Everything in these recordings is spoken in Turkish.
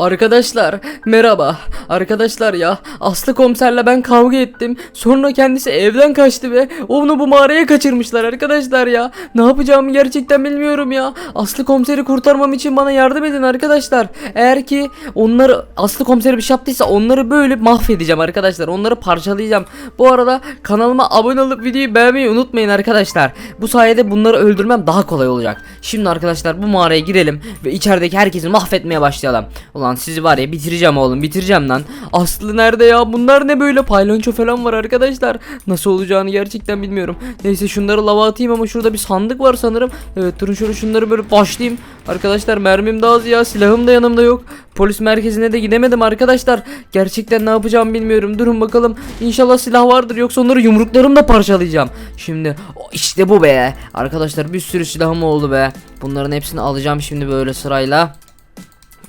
Arkadaşlar merhaba. Arkadaşlar ya Aslı komiserle ben kavga ettim. Sonra kendisi evden kaçtı ve onu bu mağaraya kaçırmışlar arkadaşlar ya. Ne yapacağımı gerçekten bilmiyorum ya. Aslı komiseri kurtarmam için bana yardım edin arkadaşlar. Eğer ki onları Aslı komiseri bir şey yaptıysa onları böyle mahvedeceğim arkadaşlar. Onları parçalayacağım. Bu arada kanalıma abone olup videoyu beğenmeyi unutmayın arkadaşlar. Bu sayede bunları öldürmem daha kolay olacak. Şimdi arkadaşlar bu mağaraya girelim ve içerideki herkesi mahvetmeye başlayalım. Ulan sizi var ya bitireceğim oğlum bitireceğim lan. Aslı nerede ya? Bunlar ne böyle paylonço falan var arkadaşlar. Nasıl olacağını gerçekten bilmiyorum. Neyse şunları lava atayım ama şurada bir sandık var sanırım. Evet durun şöyle şunları böyle başlayayım. Arkadaşlar mermim daha az ya silahım da yanımda yok. Polis merkezine de gidemedim arkadaşlar. Gerçekten ne yapacağımı bilmiyorum. Durun bakalım. İnşallah silah vardır yoksa onları yumruklarımla parçalayacağım. Şimdi işte bu be. Arkadaşlar bir sürü silahım oldu be. Bunların hepsini alacağım şimdi böyle sırayla.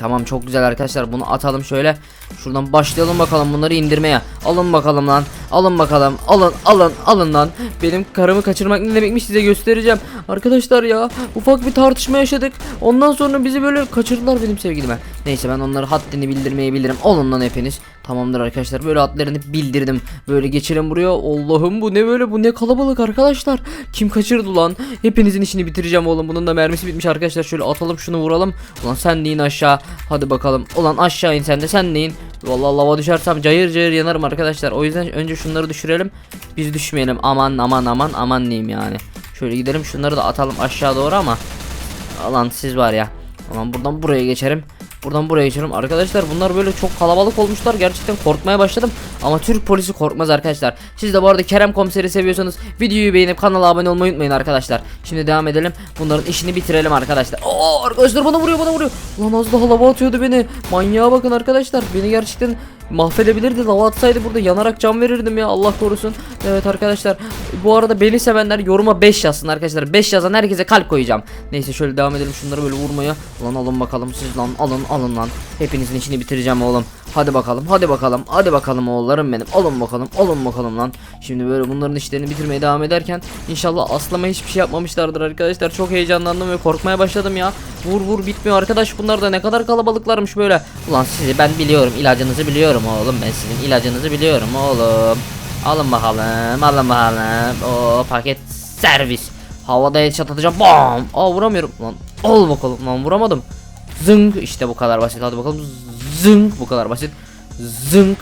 Tamam çok güzel arkadaşlar. Bunu atalım şöyle Şuradan başlayalım bakalım bunları indirmeye. Alın bakalım lan. Alın bakalım. Alın alın alın lan. Benim karımı kaçırmak ne demekmiş size göstereceğim. Arkadaşlar ya ufak bir tartışma yaşadık. Ondan sonra bizi böyle kaçırdılar benim sevgilime. Neyse ben onları haddini bildirmeyi bilirim. Olun lan hepiniz. Tamamdır arkadaşlar. Böyle adlarını bildirdim. Böyle geçelim buraya. Allah'ım bu ne böyle? Bu ne kalabalık arkadaşlar? Kim kaçırdı lan? Hepinizin işini bitireceğim oğlum. Bunun da mermisi bitmiş arkadaşlar. Şöyle atalım şunu vuralım. Ulan sen de in aşağı? Hadi bakalım. Ulan aşağı in sen de. Sen de in Vallahi lava düşersem cayır cayır yanarım arkadaşlar. O yüzden önce şunları düşürelim. Biz düşmeyelim. Aman aman aman aman diyeyim yani. Şöyle gidelim şunları da atalım aşağı doğru ama. Ulan siz var ya. Ulan buradan buraya geçerim Buradan buraya geçerim arkadaşlar bunlar böyle çok kalabalık olmuşlar. Gerçekten korkmaya başladım. Ama Türk polisi korkmaz arkadaşlar. Siz de bu arada Kerem komiseri seviyorsanız videoyu beğenip kanala abone olmayı unutmayın arkadaşlar. Şimdi devam edelim. Bunların işini bitirelim arkadaşlar. Oo arkadaşlar bana vuruyor bana vuruyor. Lan az daha lava atıyordu beni. Manyağa bakın arkadaşlar. Beni gerçekten mahvedebilirdi lava atsaydı burada yanarak can verirdim ya Allah korusun. Evet arkadaşlar bu arada beni sevenler yoruma 5 yazsın arkadaşlar. 5 yazan herkese kalp koyacağım. Neyse şöyle devam edelim şunları böyle vurmaya. Lan alın bakalım siz lan alın alın lan. Hepinizin işini bitireceğim oğlum hadi bakalım hadi bakalım hadi bakalım oğullarım benim. Alın bakalım alın bakalım lan. Şimdi böyle bunların işlerini bitirmeye devam ederken inşallah aslama hiçbir şey yapmamışlardır arkadaşlar. Çok heyecanlandım ve korkmaya başladım ya. Vur vur bitmiyor arkadaş. Bunlar da ne kadar kalabalıklarmış böyle. Ulan sizi ben biliyorum ilacınızı biliyorum oğlum. Ben sizin ilacınızı biliyorum oğlum. Alın bakalım alın bakalım. O paket servis. Havada headshot atacağım bam! Aa vuramıyorum. Lan al bakalım. Lan vuramadım. Zınk! İşte bu kadar basit. Hadi bakalım zınk. Bu kadar basit. Zınk.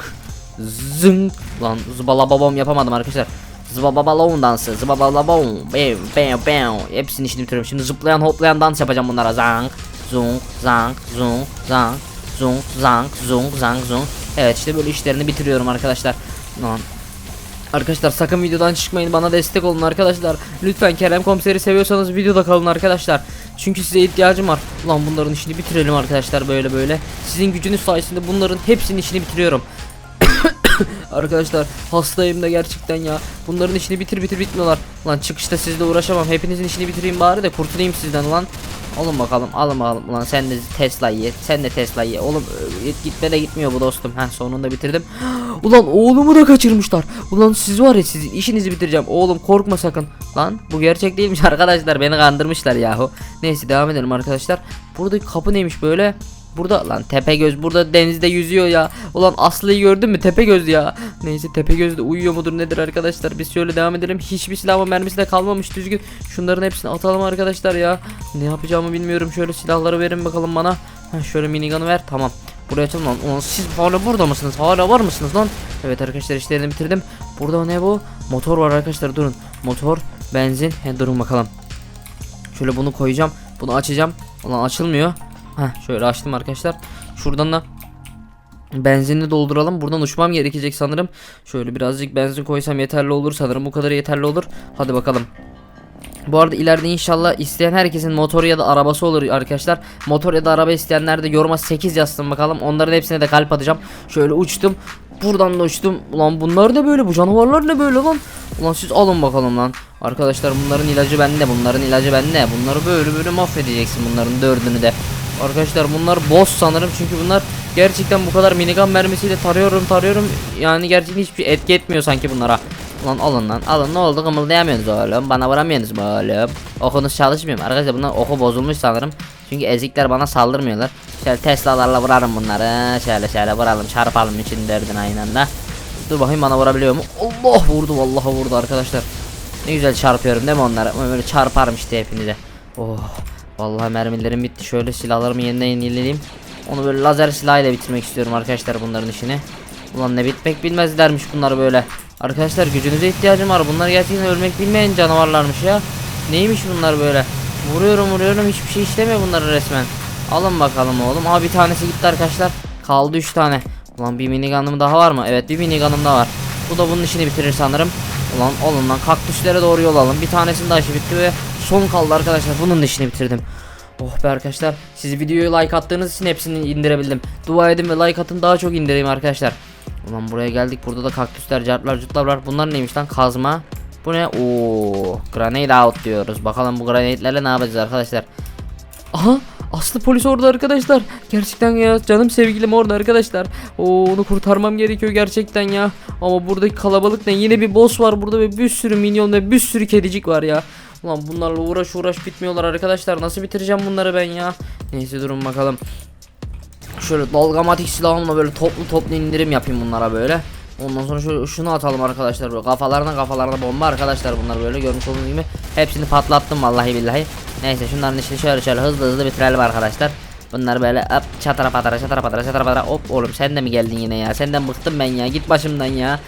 Zınk. Lan zıbala babam yapamadım arkadaşlar. Zıbababalon dansı zıbabalabon bam bam bam hepsini işini bitiriyorum. Şimdi zıplayan hoplayan dans yapacağım bunlara. Zank zunk zank zunk zank zunk zank zunk zank zunk evet işte böyle işlerini bitiriyorum arkadaşlar. Lan Arkadaşlar sakın videodan çıkmayın bana destek olun arkadaşlar. Lütfen Kerem komiseri seviyorsanız videoda kalın arkadaşlar. Çünkü size ihtiyacım var. Ulan bunların işini bitirelim arkadaşlar böyle böyle. Sizin gücünüz sayesinde bunların hepsinin işini bitiriyorum. Arkadaşlar hastayım da gerçekten ya. Bunların işini bitir bitir bitmiyorlar. Lan çıkışta sizle uğraşamam. Hepinizin işini bitireyim bari de kurtulayım sizden lan Alın bakalım alın bakalım. Ulan sen de Tesla ye sen de Tesla ye. Oğlum e, gitme de gitmiyor bu dostum. Heh sonunda bitirdim. Ulan oğlumu da kaçırmışlar. Ulan siz var ya sizin işinizi bitireceğim. Oğlum korkma sakın. Lan bu gerçek değilmiş arkadaşlar. Beni kandırmışlar yahu. Neyse devam edelim arkadaşlar. Buradaki kapı neymiş böyle Burada lan Tepegöz burada denizde yüzüyor ya. Ulan Aslı'yı gördün mü Tepegöz ya. Neyse Tepegöz de uyuyor mudur nedir arkadaşlar. Biz şöyle devam edelim. Hiçbir silahma mermisi de kalmamış düzgün. Şunların hepsini atalım arkadaşlar ya. Ne yapacağımı bilmiyorum. Şöyle silahları verin bakalım bana. Heh, şöyle minigun'u ver. Tamam. Buraya açalım lan. Ulan siz hala burada mısınız? Hala var mısınız lan? Evet arkadaşlar işlerini bitirdim. Burada ne bu? Motor var arkadaşlar durun. Motor, benzin. He durun bakalım. Şöyle bunu koyacağım. Bunu açacağım. Ulan açılmıyor. Heh, şöyle açtım arkadaşlar. Şuradan da benzinini dolduralım. Buradan uçmam gerekecek sanırım. Şöyle birazcık benzin koysam yeterli olur sanırım. Bu kadar yeterli olur. Hadi bakalım. Bu arada ileride inşallah isteyen herkesin motoru ya da arabası olur arkadaşlar. Motor ya da araba isteyenler de yoruma 8 yazsın bakalım. Onların hepsine de kalp atacağım. Şöyle uçtum. Buradan da uçtum. Ulan bunlar da böyle bu canavarlar ne böyle lan? Ulan siz alın bakalım lan. Arkadaşlar bunların ilacı bende. Bunların ilacı bende. Bunları böyle böyle mahvedeceksin bunların dördünü de. Arkadaşlar bunlar boss sanırım. Çünkü bunlar gerçekten bu kadar minigun mermisiyle tarıyorum tarıyorum. Yani gerçekten hiçbir etki etmiyor sanki bunlara. Lan alın lan alın. Ne oldu? Kımıldayamıyorsunuz oğlum. Bana vuramıyorsunuz oğlum? Okunuz çalışmıyor arkadaşlar bunlar oku bozulmuş sanırım. Çünkü ezikler bana saldırmıyorlar. Şöyle Tesla'larla vurarım bunları. Şöyle şöyle vuralım. Çarpalım için derdin aynı anda Dur bakayım bana vurabiliyor mu? Allah vurdu vallahi vurdu arkadaşlar. Ne güzel çarpıyorum değil mi onlara? Böyle çarparım işte hepinize. Oh vallahi mermilerim bitti şöyle silahlarımı yeniden yenileyim Onu böyle lazer silahıyla bitirmek istiyorum arkadaşlar bunların işini Ulan ne bitmek bilmezlermiş bunlar böyle. Arkadaşlar gücünüze ihtiyacım var. Bunlar gerçekten ölmek bilmeyen canavarlarmış ya. Neymiş bunlar böyle? Vuruyorum vuruyorum hiçbir şey işlemiyor bunlar resmen. Alın bakalım oğlum. Aa bir tanesi gitti arkadaşlar. Kaldı 3 tane. Ulan bir minigunum daha var mı? Evet bir minigunum daha var. Bu da bunun işini bitirir sanırım. Ulan olun lan kaktüslere doğru yol alın. Bir tanesinin daha işi bitti ve son kaldı arkadaşlar. Bunun işini bitirdim. Oh be arkadaşlar siz videoyu like attığınız için hepsini indirebildim. Dua edin ve like atın daha çok indireyim arkadaşlar. Ulan buraya geldik burada da kaktüsler, cartlar, cutlar var. Bunlar neymiş lan kazma. Bu ne? Oo, grenade out diyoruz. Bakalım bu grenade'lerle ne yapacağız arkadaşlar. Aha Aslı polis orada arkadaşlar. Gerçekten ya canım sevgilim orada arkadaşlar. Oo, onu kurtarmam gerekiyor gerçekten ya. Ama buradaki kalabalık ne? Yine bir boss var burada ve bir sürü minyon ve bir sürü kedicik var ya. Ulan bunlarla uğraş uğraş bitmiyorlar arkadaşlar. Nasıl bitireceğim bunları ben ya? Neyse durun bakalım. Şöyle dalgamatik silahımla böyle toplu toplu indirim yapayım bunlara böyle. Ondan sonra şöyle şunu atalım arkadaşlar böyle kafalarına kafalarına bomba arkadaşlar bunlar böyle görmüş olduğunuz gibi hepsini patlattım vallahi billahi. Neyse şunların işini şöyle şöyle hızlı hızlı bitirelim arkadaşlar. Bunlar böyle hop çatara patara çatara patara çatara patara hop oğlum sen de mi geldin yine ya senden bıktım ben ya git başımdan ya.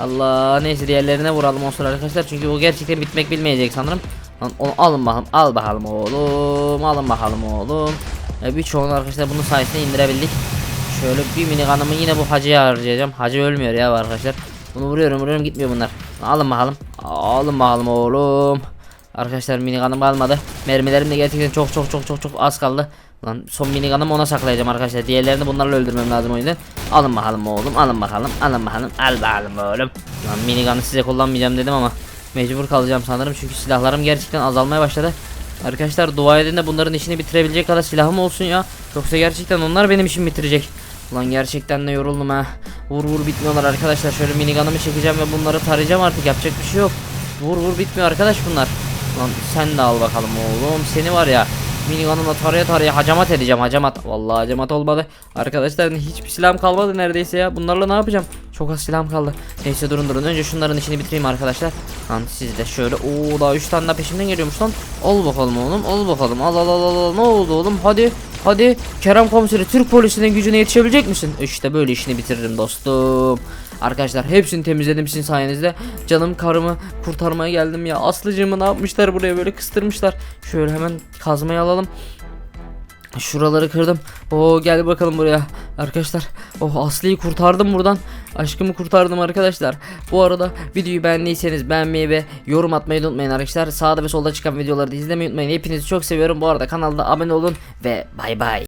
Allah neyse diğerlerine vuralım o sırada arkadaşlar çünkü o gerçekten bitmek bilmeyecek sanırım. Onu alın bakalım al bakalım oğlum alın bakalım oğlum. E, birçoğunu arkadaşlar bunun sayesinde indirebildik. Şöyle bir minigun'ımı yine bu hacıya harcayacağım. Hacı ölmüyor ya arkadaşlar. Bunu vuruyorum vuruyorum gitmiyor bunlar. Alın bakalım. Alın bakalım oğlum. Arkadaşlar minigun'ım kalmadı. Mermilerim de gerçekten çok çok çok çok çok az kaldı. Lan son minigun'ımı ona saklayacağım arkadaşlar. Diğerlerini bunlarla öldürmem lazım o yüzden. Alın bakalım oğlum. Alın bakalım. Alın bakalım. Al bakalım oğlum. Lan minigun'ı size kullanmayacağım dedim ama mecbur kalacağım sanırım çünkü silahlarım gerçekten azalmaya başladı. Arkadaşlar dua edin de bunların işini bitirebilecek kadar silahım olsun ya. Yoksa gerçekten onlar benim işimi bitirecek. Ulan gerçekten de yoruldum ha. Vur vur bitmiyorlar arkadaşlar. Şöyle minigun'ımı çekeceğim ve bunları tarayacağım artık. Yapacak bir şey yok. Vur vur bitmiyor arkadaş bunlar. Lan sen de al bakalım oğlum. Seni var ya. Minigun'ımla taraya taraya hacamat edeceğim hacamat. Vallahi hacamat olmadı. Arkadaşlar hiçbir silahım kalmadı neredeyse ya. Bunlarla ne yapacağım? Çok az silahım kaldı. Neyse durun durun. Önce şunların işini bitireyim arkadaşlar. Lan siz de şöyle. Oo daha 3 tane peşimden geliyormuş lan. Al bakalım oğlum. Al bakalım. Al al al al. al. Ne oldu oğlum? Hadi. Hadi. Kerem komiseri Türk polisinin gücüne yetişebilecek misin? İşte böyle işini bitiririm dostum. Arkadaşlar hepsini temizledim sizin sayenizde. Canım karımı kurtarmaya geldim ya. Aslıcığımı ne yapmışlar buraya böyle kıstırmışlar. Şöyle hemen kazmayı alalım. Şuraları kırdım. Oo gel bakalım buraya. Arkadaşlar oh Aslı'yı kurtardım buradan. Aşkımı kurtardım arkadaşlar. Bu arada videoyu beğendiyseniz beğenmeyi ve yorum atmayı unutmayın arkadaşlar. Sağda ve solda çıkan videoları da izlemeyi unutmayın. Hepinizi çok seviyorum. Bu arada kanalda abone olun ve bay bay.